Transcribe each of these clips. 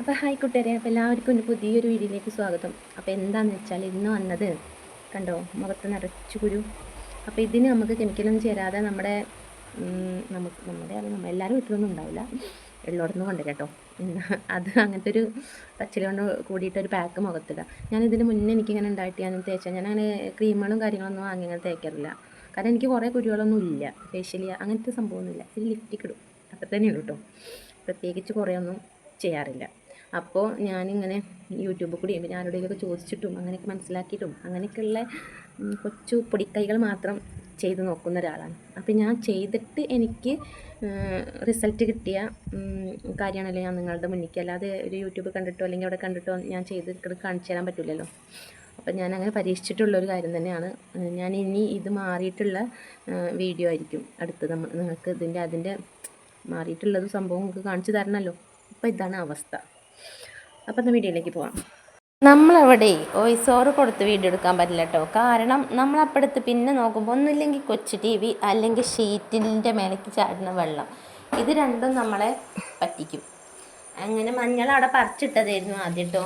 അപ്പോൾ ഹായ് കൂട്ടുകാരെ അപ്പോൾ എല്ലാവർക്കും ഒരു പുതിയൊരു വീഡിയോയിലേക്ക് സ്വാഗതം. അപ്പോൾ എന്താണെന്ന് വെച്ചാൽ ഇന്ന് വന്നത് കണ്ടോ മുഖത്ത് നിറച്ചു കുരു. അപ്പോൾ ഇതിന് നമുക്ക് കെമിക്കലൊന്നും ചേരാതെ നമ്മുടെ നമുക്ക് നമ്മുടെ അത് നമ്മൾ എല്ലാവരും വീട്ടിലൊന്നും ഉണ്ടാവില്ല. ഉള്ളിടത്തുനിന്ന് കൊണ്ട് കേട്ടോ. അത് അങ്ങനത്തെ ഒരു പച്ചില കൊണ്ട് കൂടിയിട്ടൊരു പാക്ക് മുഖത്തിടുക ഞാൻ മുന്നേ എനിക്കിങ്ങനെ ഉണ്ടായിട്ട് ഞാൻ തേച്ചാൽ ഞാൻ അങ്ങനെ ക്രീമുകളും കാര്യങ്ങളൊന്നും വാങ്ങി അങ്ങനെ തേക്കാറില്ല. കാരണം എനിക്ക് കുറേ കുരുകളൊന്നും ഇല്ല ഫേഷ്യലി അങ്ങനത്തെ സംഭവമൊന്നുമില്ല ഇത് ലിഫ്റ്റിക്ക് ഇടും. തന്നെ തന്നെയുള്ളൂ കേട്ടോ. പ്രത്യേകിച്ച് കുറേ ഒന്നും ചെയ്യാറില്ല. അപ്പോൾ ഞാനിങ്ങനെ യൂട്യൂബിൽ കൂടിയും പിന്നെ ആരുടെയൊക്കെ ചോദിച്ചിട്ടും അങ്ങനെയൊക്കെ മനസ്സിലാക്കിയിട്ടും അങ്ങനെയൊക്കെയുള്ള കൊച്ചു പൊടിക്കൈകൾ മാത്രം ചെയ്ത് നോക്കുന്ന ഒരാളാണ്. അപ്പോൾ ഞാൻ ചെയ്തിട്ട് എനിക്ക് റിസൾട്ട് കിട്ടിയ കാര്യമാണല്ലോ ഞാൻ നിങ്ങളുടെ മുന്നിലേക്ക് അല്ലാതെ ഒരു യൂട്യൂബ് കണ്ടിട്ടോ അല്ലെങ്കിൽ അവിടെ കണ്ടിട്ടോ ഞാൻ ചെയ്ത് കാണിച്ചു തരാൻ പറ്റില്ലല്ലോ. അപ്പം ഞാൻ അങ്ങനെ പരീക്ഷിച്ചിട്ടുള്ള ഒരു കാര്യം തന്നെയാണ്. ഞാൻ ഇനി ഇത് മാറിയിട്ടുള്ള വീഡിയോ ആയിരിക്കും അടുത്തത്. നമ്മൾ നിങ്ങൾക്ക് ഇതിന്റെ അതിന്റെ മാറിയിട്ടുള്ളത് സംഭവം നിങ്ങൾക്ക് കാണിച്ചു തരണമല്ലോ. അപ്പോൾ ഇതാണ് അവസ്ഥ. അപ്പം എന്നാൽ വീഡിയോയിലേക്ക് പോവാം. നമ്മളവിടെ ഓവർ കൊടുത്ത് വീഡിയോ എടുക്കാൻ പറ്റില്ല കേട്ടോ കാരണം നമ്മളപ്പടുത്ത് പിന്നെ നോക്കുമ്പോൾ ഒന്നുമില്ലെങ്കിൽ കൊച്ചു ടി വി അല്ലെങ്കിൽ ഷീറ്റിന്റെ മേലേക്ക് ചാടുന്ന വെള്ളം. ഇത് രണ്ടും നമ്മളെ പറ്റിക്കും. അങ്ങനെ മഞ്ഞൾ അവിടെ പറിച്ചിട്ടതായിരുന്നു ആദ്യം കേട്ടോ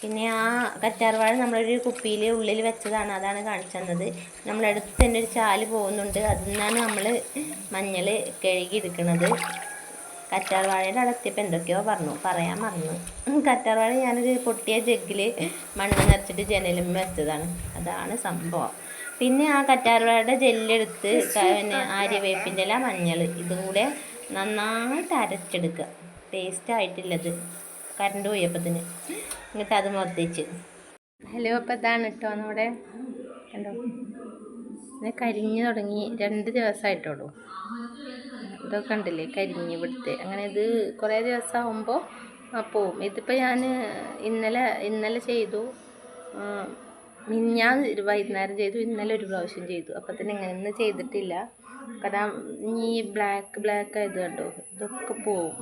പിന്നെ ആ കറ്റാർവാഴ നമ്മളൊരു കുപ്പിയിൽ ഉള്ളിൽ വെച്ചതാണ് അതാണ് കാണിച്ചു തന്നത്. നമ്മളടുത്ത് തന്നെ ഒരു ചാൽ പോകുന്നുണ്ട് അതിൽ നിന്നാണ് നമ്മൾ മഞ്ഞൾ കഴുകി കറ്റാർവാഴയുടെ അടുത്തിപ്പോൾ എന്തൊക്കെയോ പറഞ്ഞു. പറയാൻ മറന്നു. കറ്റാർവാഴ ഞാനൊരു പൊട്ടിയ ജഗ്ഗിൽ മണ്ണ് നിറച്ചിട്ട് ജനലും വെച്ചതാണ്. അതാണ് സംഭവം. പിന്നെ ആ കറ്റാർവാഴയുടെ ജെല്ലെടുത്ത് പിന്നെ ആര്യവേപ്പിന്റെ ഇല മഞ്ഞൾ ഇതും കൂടെ നന്നായിട്ട് അരച്ചെടുക്കുക ടേസ്റ്റ് ആയിട്ടില്ലത്. കറണ്ട് പോയപ്പത്തിന് എന്നിട്ട് അത് മൊത്തിച്ച് ഹലോ അപ്പം ഇതാണ് കേട്ടോ നമ്മുടെ കണ്ടോ കരിഞ്ഞു തുടങ്ങി. രണ്ട് ദിവസമായിട്ടുള്ളൂ. ഇതൊക്കെ കണ്ടില്ലേ? കരിഞ്ഞ് ഇവിടുത്തെ. അങ്ങനെ ഇത് കുറേ ദിവസമാകുമ്പോൾ പോവും. ഇതിപ്പോൾ ഞാൻ ഇന്നലെ ഇന്നലെ ചെയ്തു. ഒരു വൈകുന്നേരം ചെയ്തു. ഇന്നലെ ഒരു പ്രാവശ്യം ചെയ്തു. അപ്പോൾ തന്നെ ഇങ്ങനെ ചെയ്തിട്ടില്ല. കാരണം ഈ ബ്ലാക്ക് ബ്ലാക്ക് ആയത് കണ്ടോ? ഇതൊക്കെ പോവും.